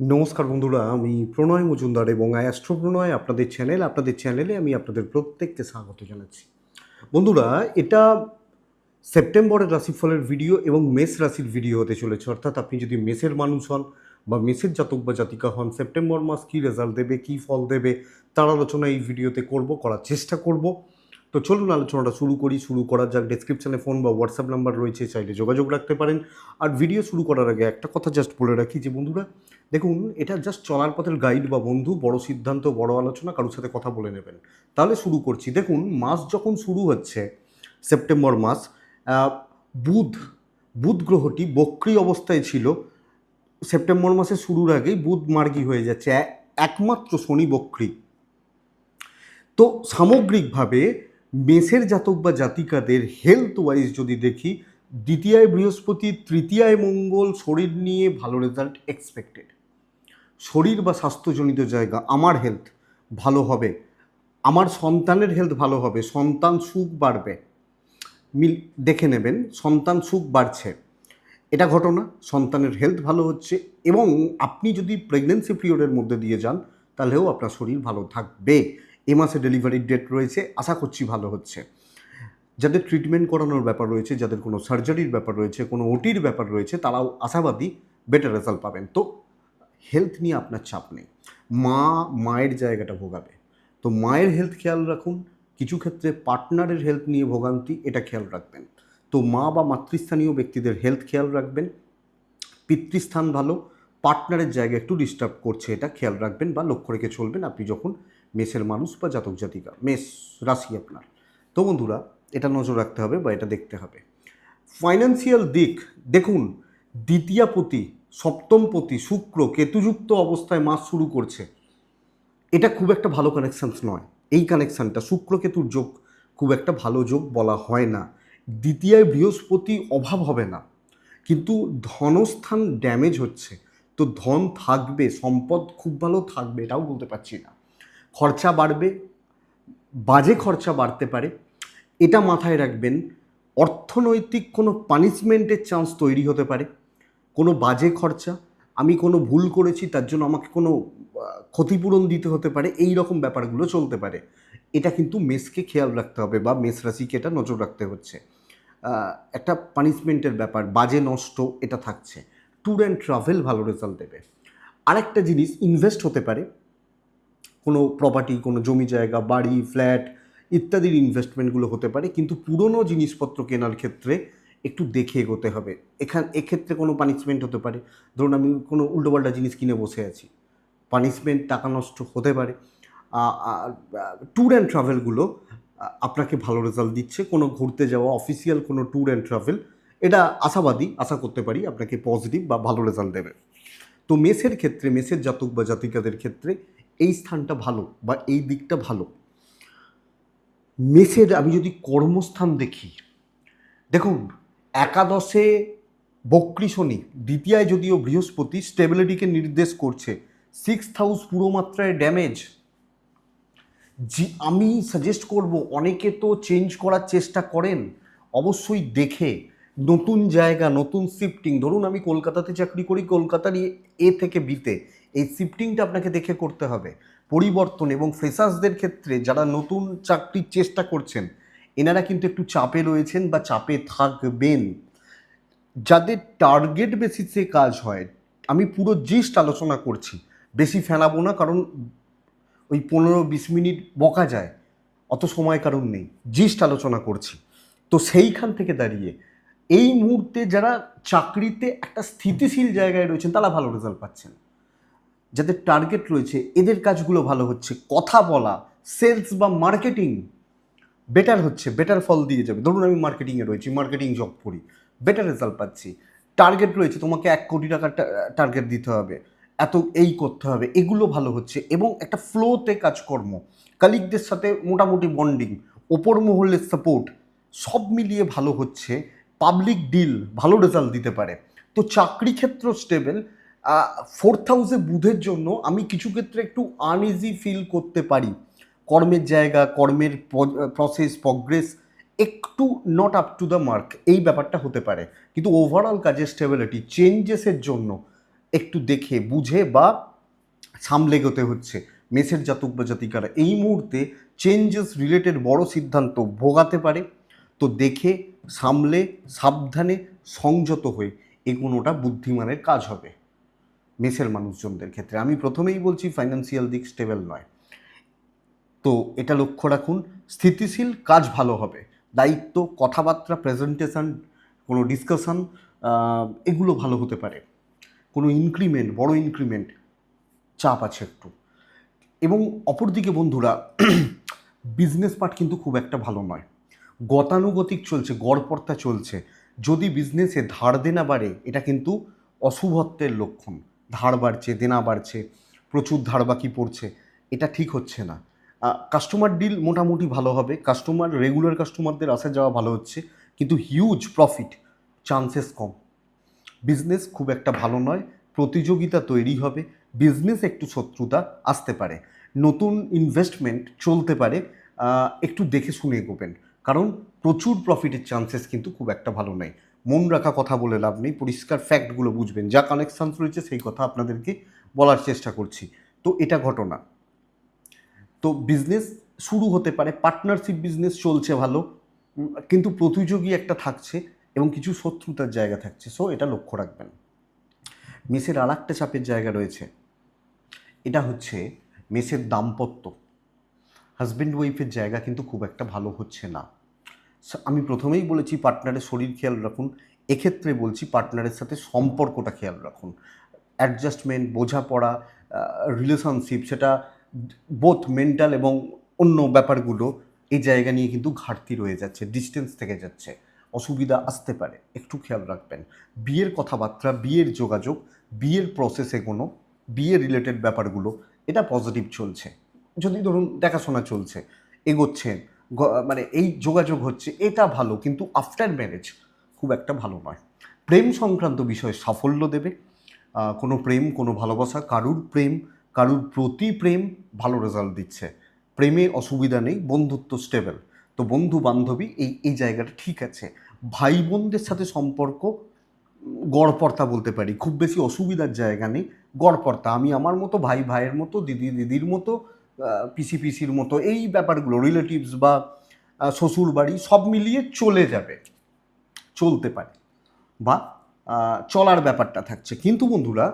নমস্কার বন্ধুরা, আমি প্রণয় মজুমদার এবং অ্যাস্ট্রো প্রণয় আপনাদের চ্যানেল আপনাদের চ্যানেলে আমি আপনাদের প্রত্যেককে স্বাগত জানাচ্ছি। বন্ধুরা, এটা সেপ্টেম্বরের রাশিফলের ভিডিও এবং মেষ রাশির ভিডিও হতে চলেছে। অর্থাৎ আপনি যদি মেষের মানুষ হন বা মেষের জাতক বা জাতিকা হন, সেপ্টেম্বর মাস কী রেজাল্ট দেবে, কী ফল দেবে, তার আলোচনা এই ভিডিওতে করব, করার চেষ্টা করব। তো চলুন আলোচনাটা শুরু করি, শুরু করার যাক। ডেসক্রিপশনে ফোন বা হোয়াটসঅ্যাপ নাম্বার রয়েছে, চাইলে যোগাযোগ রাখতে পারেন। আর ভিডিও শুরু করার আগে একটা কথা জাস্ট বলে রাখি যে বন্ধুরা, দেখুন, এটা জাস্ট চলার পথের গাইড বা বন্ধু, বড় সিদ্ধান্ত, বড় আলোচনা, কারোর সাথে কথা বলে নেবেন। তাহলে শুরু করছি। দেখুন, মাস যখন শুরু হচ্ছে, সেপ্টেম্বর মাস বুধ বুধ গ্রহটি বক্রি অবস্থায় ছিল। সেপ্টেম্বর মাসের শুরুর আগেই বুধ মার্গী হয়ে যাচ্ছে। একমাত্র শনি বক্রি। তো সামগ্রিকভাবে মেষের জাতক বা জাতিকাদের হেলথ ওয়াইজ যদি দেখি, দ্বিতীয়ায় বৃহস্পতি, তৃতীয়ায় মঙ্গল, শরীর নিয়ে ভালো রেজাল্ট এক্সপেক্টেড শরীর বা স্বাস্থ্যজনিত জায়গা, আমার হেলথ ভালো হবে, আমার সন্তানের হেলথ ভালো হবে, সন্তান সুখ বাড়বে। মিল, দেখে নেবেন, সন্তান সুখ বাড়ছে। এটা ঘটনা, সন্তানের হেলথ ভালো হচ্ছে এবং আপনি যদি প্রেগনেন্সি পিরিয়ডের মধ্যে দিয়ে যান, তাহলেও আপনার শরীর ভালো থাকবে। এ মাসে ডেলিভারির ডেট রয়েছে। আশা করছি ভালো হচ্ছে। যাদের ট্রিটমেন্ট করানোর ব্যাপার রয়েছে, যাদের কোনো সার্জারির ব্যাপার রয়েছে, কোনো ওটির ব্যাপার রয়েছে, তারাও আশাবাদী বেটার রেজাল্ট পাবেন। তো হেলথ নিয়ে আপনার চাপ নেই। মা মায়ের জায়গাটা ভোগাবে। তো মায়ের হেলথ খেয়াল রাখুন। কিছু ক্ষেত্রে পার্টনারের হেলথ নিয়ে ভোগান্তি, এটা খেয়াল রাখবেন। তো মা বা মাতৃস্থানীয় ব্যক্তিদের হেলথ খেয়াল রাখবেন। পিতৃস্থান ভালো পার্টনারের জায়গা একটু ডিস্টার্ব করছে, এটা খেয়াল রাখবেন বা লক্ষ্য রেখে চলবেন। আপনি যখন মেষের মানুষ বা জাতক জাতিকা, মেষ রাশি আপনার। তো বন্ধুরা, এটা নজর রাখতে হবে বা এটা দেখতে হবে। ফাইন্যান্সিয়াল দিক, দেখুন, দ্বিতীয়াপতি, সপ্তমপতি, শুক্র, কেতুযুক্ত অবস্থায় মাস শুরু করছে। এটা খুব একটা ভালো কানেকশানস নয়। এই কানেকশানটা শুক্র কেতুর যোগ খুব একটা ভালো যোগ বলা হয় না। দ্বিতীয়ায় বৃহস্পতি অভাব হবে না। কিন্তু ধনস্থান ড্যামেজ হচ্ছে। তো ধন থাকবে, সম্পদ খুব ভালো থাকবে, এটাও বলতে পারছি না। খরচা বাড়বে, বাজে খরচা বাড়তে পারে। এটা মাথায় রাখবেন, অর্থনৈতিক কোনো পানিশমেন্টের চান্স তৈরি হতে পারে। কোনো বাজে খরচা, আমি কোনো ভুল করেছি, তার জন্য আমাকে কোনো ক্ষতিপূরণ দিতে হতে পারে, এই রকম ব্যাপারগুলো চলতে পারে। এটা কিন্তু মেসকে খেয়াল রাখতে হবে বা মেস রাশিকে এটা নজর রাখতে হচ্ছে। একটা পানিশমেন্টের ব্যাপার, বাজে নষ্ট, এটা থাকছে। ট্যুর অ্যান্ড ট্রাভেল ভালো রেজাল্ট দেবে। আরেকটা জিনিস ইনভেস্ট হতে পারে। কোনো প্রপার্টি কোনো জমি জায়গা, বাড়ি ফ্ল্যাট ইত্যাদির ইনভেস্টমেন্টগুলো হতে পারে, কিন্তু পুরনো জিনিসপত্র কেনার ক্ষেত্রে একটু দেখে এগোতে হবে। এখান, এক্ষেত্রে কোনো পানিশমেন্ট হতে পারে। ধরুন আমি কোনো উল্টোপাল্টা জিনিস কিনে বসে আছি। পানিশমেন্ট টাকা নষ্ট হতে পারে। ট্যুর অ্যান্ড ট্রাভেলগুলো আপনাকে ভালো রেজাল্ট দিচ্ছে। কোনো ঘুরতে যাওয়া অফিসিয়াল কোনো ট্যুর অ্যান্ড ট্রাভেল এটা আশাবাদী, আশা করতে পারি আপনাকে পজিটিভ বা ভালো রেজাল্ট দেবে। তো মেসের ক্ষেত্রে, মেসের জাতক বা জাতিকাদের ক্ষেত্রে এই স্থানটা ভালো বা এই দিকটা ভালো। মেসের আমি যদি কর্মস্থান দেখি, দেখুন, একাদশে বক্রী শনি, দ্বিতীয়ায় যদিও বৃহস্পতি, স্টেবিলিটিকে নির্দেশ করছে। সিক্স হাউস পুরো মাত্রায় ড্যামেজ। জি, আমি সাজেস্ট করব, অনেকে তো চেঞ্জ করার চেষ্টা করেন, অবশ্যই দেখে। নতুন জায়গা, নতুন শিফটিং, ধরুন আমি কলকাতাতে চাকরি করি, কলকাতার এ থেকে বিতে। এই শিফটিংটা আপনাকে দেখে করতে হবে। পরিবর্তন এবং ফ্রেশার্সদের ক্ষেত্রে যারা নতুন চাকরির চেষ্টা করছেন, এনারা কিন্তু একটু চাপে রয়েছেন বা চাপে থাকবেন। যাদের টার্গেট বেসিসে কাজ হয়, আমি পুরো জিস্ট আলোচনা করছি। বেশি ফেলাবো না, কারণ ওই পনেরো বিশ মিনিট বকা যায়, অত সময় কারণ নেই। জিস্ট আলোচনা করছি। তো সেইখান থেকে দাঁড়িয়ে এই মুহূর্তে যারা চাকরিতে একটা স্থিতিশীল জায়গায় রয়েছেন, তারা ভালো রেজাল্ট পাচ্ছেন। যাদের টার্গেট রয়েছে, এদের কাজগুলো ভালো হচ্ছে। কথা বলা সেলস বা মার্কেটিং বেটার হচ্ছে বেটার ফল দিয়ে যাবে। ধরুন আমি মার্কেটিংয়ে রয়েছি মার্কেটিং জব করি বেটার রেজাল্ট পাচ্ছি। টার্গেট রয়েছে, তোমাকে এক কোটি টাকার টার্গেট দিতে হবে, এত এই করতে হবে, এগুলো ভালো হচ্ছে এবং একটা ফ্লোতে কাজকর্ম। কালিকদের সাথে মোটামুটি বন্ডিং ওপর মহলের সাপোর্ট সব মিলিয়ে ভালো হচ্ছে পাবলিক ডিল ভালো রেজাল্ট দিতে পারে। তো চাকরি ক্ষেত্র স্টেবল ফোর্থ হাউসে বুধের জন্য আমি কিছু ক্ষেত্রে একটু আনইজি ফিল করতে পারি। কর্মের জায়গা, কর্মের প্রসেস প্রগ্রেস একটু not up to the mark এই ব্যাপারটা হতে পারে। কিন্তু ওভারঅল কাজের স্টেবিলিটি চেঞ্জেসের জন্য একটু দেখে, বুঝে বা সামলে এগোতে হচ্ছে। মেসের জাতক বা জাতিকারা এই মুহূর্তে চেঞ্জেস রিলেটেড বড় সিদ্ধান্ত ভোগাতে পারে। তো দেখে, সামলে, সাবধানে, সংযত হয়ে এগোনোটা বুদ্ধিমানের কাজ হবে। মেসের মানুষজনদের ক্ষেত্রে। আমি প্রথমেই বলছি ফাইন্যান্সিয়াল দিক স্টেবল নয়। তো এটা লক্ষ্য রাখুন, স্থিতিশীল কাজ ভালো হবে। দায়িত্ব, কথাবার্তা প্রেজেন্টেশন কোনো ডিসকাশন এগুলো ভালো হতে পারে। কোনো ইনক্রিমেন্ট বড় ইনক্রিমেন্ট চাপ আছে একটু। এবং অপরদিকে বন্ধুরা বিজনেস পার্ট কিন্তু খুব একটা ভালো নয়। গতানুগতিক চলছে, গড়পড়তা চলছে। যদি বিজনেসে ধার দেনা বাড়ে, এটা কিন্তু অশুভত্বের লক্ষণ। ধার বাড়ছে, দেনা বাড়ছে, প্রচুর ধার বাকি পড়ছে, এটা ঠিক হচ্ছে না। কাস্টমার ডিল মোটামুটি ভালো হবে কাস্টমার রেগুলার কাস্টমারদের আসা যাওয়া ভালো হচ্ছে, কিন্তু হিউজ প্রফিট চান্সেস কম। বিজনেস খুব একটা ভালো নয়, প্রতিযোগিতা তৈরি হবে বিজনেস একটু শত্রুতা আসতে পারে, নতুন ইনভেস্টমেন্ট চলতে পারে একটু দেখে শুনে এগোবেন, কারণ প্রচুর প্রফিটের চান্সেস কিন্তু খুব একটা ভালো নেই মন রাখা কথা বলে লাভ নেই, পরিষ্কার ফ্যাক্টগুলো বুঝবেন। যা কানেকশানস রয়েছে সেই কথা আপনাদেরকে বলার চেষ্টা করছি। তো এটা ঘটনা। তো বিজনেস শুরু হতে পারে পার্টনারশিপ বিজনেস চলছে ভালো কিন্তু প্রতিযোগী একটা থাকছে এবং কিছু শত্রুতার জায়গা থাকছে। সো এটা লক্ষ্য রাখবেন। মেসের আর একটা চাপের জায়গা রয়েছে। এটা হচ্ছে মেসের দাম্পত্য। হাজব্যান্ড ওয়াইফের জায়গা কিন্তু খুব একটা ভালো হচ্ছে না। আমি প্রথমেই বলেছি পার্টনারের শরীর খেয়াল রাখুন। এক্ষেত্রে বলছি পার্টনারের সাথে সম্পর্কটা খেয়াল রাখুন। অ্যাডজাস্টমেন্ট বোঝাপড়া রিলেশনশিপ সেটা বোথ মেন্টাল এবং অন্য ব্যাপারগুলো এই জায়গা নিয়ে কিন্তু ঘাটতি রয়ে যাচ্ছে ডিস্টেন্স থেকে যাচ্ছে। অসুবিধা আসতে পারে, একটু খেয়াল রাখবেন। বিয়ের কথাবার্তা, বিয়ের যোগাযোগ, বিয়ের প্রসেসে কোনো, বিয়ে রিলেটেড ব্যাপারগুলো, এটা পজিটিভ চলছে। যদি ধরুন দেখাশোনা চলছে, এগোচ্ছেন মানে এই যোগাযোগ হচ্ছে, এটা ভালো, কিন্তু আফটার ম্যারেজ খুব একটা ভালো নয়। প্রেম সংক্রান্ত বিষয়ে সাফল্য দেবে। কোনো প্রেম, কোনো ভালোবাসা, কারুর প্রেম, কারুর প্রতি প্রেম ভালো রেজাল্ট দিচ্ছে। প্রেমে অসুবিধা নেই, বন্ধুত্ব স্টেবল তো বন্ধু বান্ধবী, এই এই জায়গাটা ঠিক আছে। ভাই বোনদের সাথে সম্পর্ক গড়পর্তা বলতে পারি, খুব বেশি অসুবিধার জায়গা নেই। গড়পর্তা আমি আমার মতো ভাই ভাইয়ের মতো দিদি দিদির মতো পিসি পিসির মতো এই ব্যাপারগুলো রিলেটিভস বা শ্বশুর বাড়ি সব মিলিয়ে চলে যাবে, চলতে পারে বা চলার ব্যাপারটা থাকছে। কিন্তু বন্ধুরা,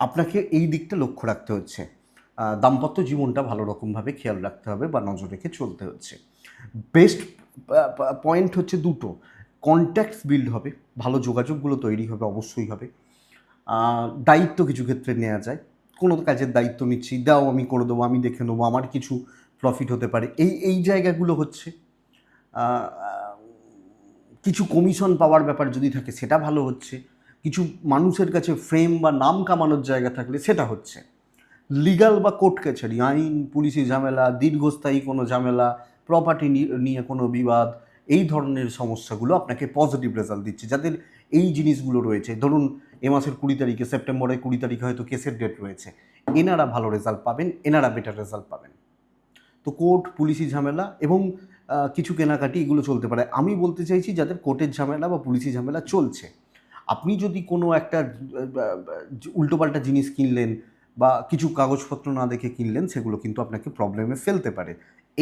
আপনাকে এই দিকটা লক্ষ্য রাখতে হচ্ছে। দাম্পত্য জীবনটা ভালো রকমভাবে খেয়াল রাখতে হবে বা নজর রেখে চলতে হচ্ছে। বেস্ট পয়েন্ট হচ্ছে দুটো। কন্ট্যাক্টস বিল্ড হবে, ভালো যোগাযোগগুলো তৈরি হবে, অবশ্যই হবে। দায়িত্ব কিছু ক্ষেত্রে নেওয়া যায়। কোনো কাজের দায়িত্ব নিচ্ছি, দাও আমি করে দেবো, আমি দেখে নেব, আমার কিছু প্রফিট হতে পারে। এই এই জায়গাগুলো হচ্ছে কিছু কমিশন পাওয়ার ব্যাপার যদি থাকে, সেটা ভালো হচ্ছে। কিছু মানুষের কাছে ফ্রেম বা নাম কামানোর জায়গা থাকলে সেটা হচ্ছে। লিগাল বা কোর্ট কাছারি, আইন, পুলিশি ঝামেলা, দীর্ঘস্থায়ী কোনো ঝামেলা প্রপার্টি নিয়ে কোনো বিবাদ, এই ধরনের সমস্যাগুলো আপনাকে পজিটিভ রেজাল্ট দিচ্ছে। যাদের এই জিনিসগুলো রয়েছে, ধরুন এ মাসের কুড়ি তারিখে, সেপ্টেম্বরের কুড়ি তারিখে হয়তো কেসের ডেট রয়েছে। এনারা ভালো রেজাল্ট পাবেন, এনারা বেটার রেজাল্ট পাবেন। তো কোর্ট, পুলিশি ঝামেলা এবং কিছু কেনাকাটি এগুলো চলতে পারে। আমি বলতে চাইছি যাদের কোর্টের ঝামেলা বা পুলিশি ঝামেলা চলছে, আপনি যদি কোনো একটা উল্টোপাল্টা জিনিস কিনলেন বা কিছু কাগজপত্র না দেখে কিনলেন, সেগুলো কিন্তু আপনাকে প্রবলেমে ফেলতে পারে।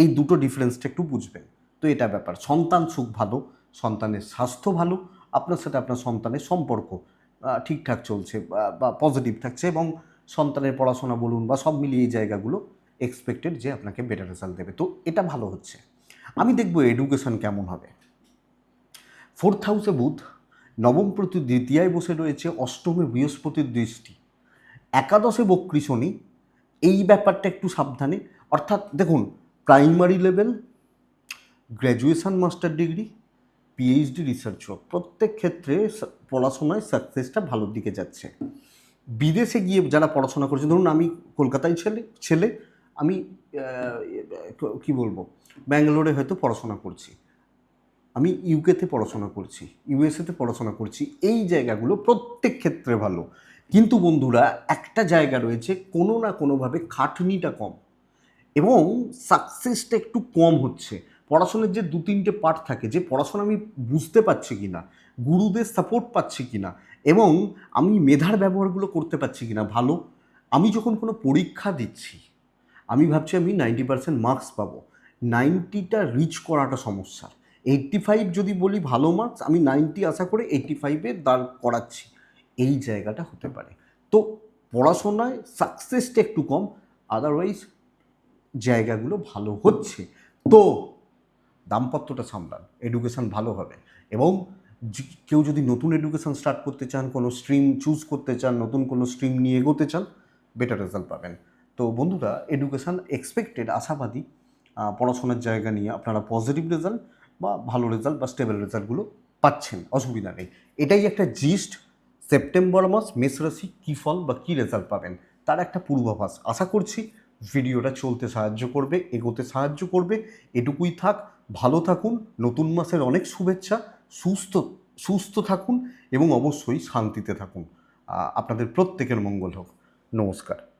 এই দুটো ডিফারেন্সটা একটু বুঝবেন। তো এটা ব্যাপার। সন্তান সুখ ভালো, সন্তানের স্বাস্থ্য ভালো, আপনার সাথে আপনার সন্তানের সম্পর্ক। ঠিকঠাক চলছে বা- পজিটিভ থাকছে এবং সন্তানের পড়াশোনা বলুন বা সব মিলিয়ে এই জায়গাগুলো এক্সপেক্টেড যে আপনাকে বেটার রেজাল্ট দেবে। তো এটা ভালো হচ্ছে। আমি দেখব এডুকেশন কেমন হবে। ফোর্থ হাউসে বুধ নবম প্রতি দ্বিতীয়ায় বসে রয়েছে, অষ্টমে বৃহস্পতির দৃষ্টি। একাদশে বক্রী শনি, এই ব্যাপারটা একটু সাবধানে। অর্থাৎ দেখুন primary level graduation master degree PhD research হোক, প্রত্যেক ক্ষেত্রে পড়াশোনায় সাকসেসটা ভালোর দিকে যাচ্ছে। বিদেশে গিয়ে যারা পড়াশোনা করছে, ধরুন আমি কলকাতায় ছেলে ছেলে, আমি কি বলব, ব্যাঙ্গালোরে হয়তো পড়াশোনা করছি। আমি ইউকেতে পড়াশোনা করছি ইউএসএতে পড়াশোনা করছি, এই জায়গাগুলো প্রত্যেক ক্ষেত্রে ভালো। কিন্তু বন্ধুরা, একটা জায়গা রয়েছে, কোনো না কোনোভাবে খাটনিটা কম। এবং সাকসেসটা একটু কম হচ্ছে। পড়াশোনার যে দু তিনটে পার্ট থাকে, যে পড়াশোনা আমি বুঝতে পারছি কি না গুরুদের সাপোর্ট পাচ্ছি কি না এবং আমি মেধার ব্যবহারগুলো করতে পারছি কি না ভালো, আমি যখন কোনো পরীক্ষা দিচ্ছি, আমি ভাবছি আমি নাইনটি পার্সেন্ট মার্কস পাবো। নাইনটিটা রিচ করাটা সমস্যা। এইট্টি ফাইভ যদি বলি ভালো মার্কস আমি নাইনটি আশা করে এইট্টি ফাইভে দাঁড় করাচ্ছি। এই জায়গাটা হতে পারে। তো পড়াশোনায় সাকসেসটা একটু কম আদারওয়াইজ জায়গাগুলো ভালো হচ্ছে। তো দাম্পত্যটা সামলান এডুকেশান ভালো হবে। এবং কেউ যদি নতুন এডুকেশান স্টার্ট করতে চান, কোনো স্ট্রিম চুজ করতে চান, নতুন কোনো স্ট্রিম নিয়ে এগোতে চান বেটার রেজাল্ট পাবেন। তো বন্ধুরা এডুকেশান এক্সপেক্টেড আশাবাদী পড়াশোনার জায়গা নিয়ে আপনারা পজিটিভ রেজাল্ট বা ভালো রেজাল্ট বা স্টেবল রেজাল্টগুলো পাচ্ছেন, অসুবিধা নেই। এটাই একটা জিস্ট সেপ্টেম্বর মাস, মেষ রাশি কী ফল বা কী রেজাল্ট পাবেন, তার একটা পূর্বাভাস। আশা করছি ভিডিওটা চলতে সাহায্য করবে, এগোতে সাহায্য করবে, এটুকুই থাক। ভালো থাকুন, নতুন মাসের অনেক শুভেচ্ছা, সুস্থ সুস্থ থাকুন এবং অবশ্যই শান্তিতে থাকুন। আপনাদের প্রত্যেকের মঙ্গল হোক। নমস্কার।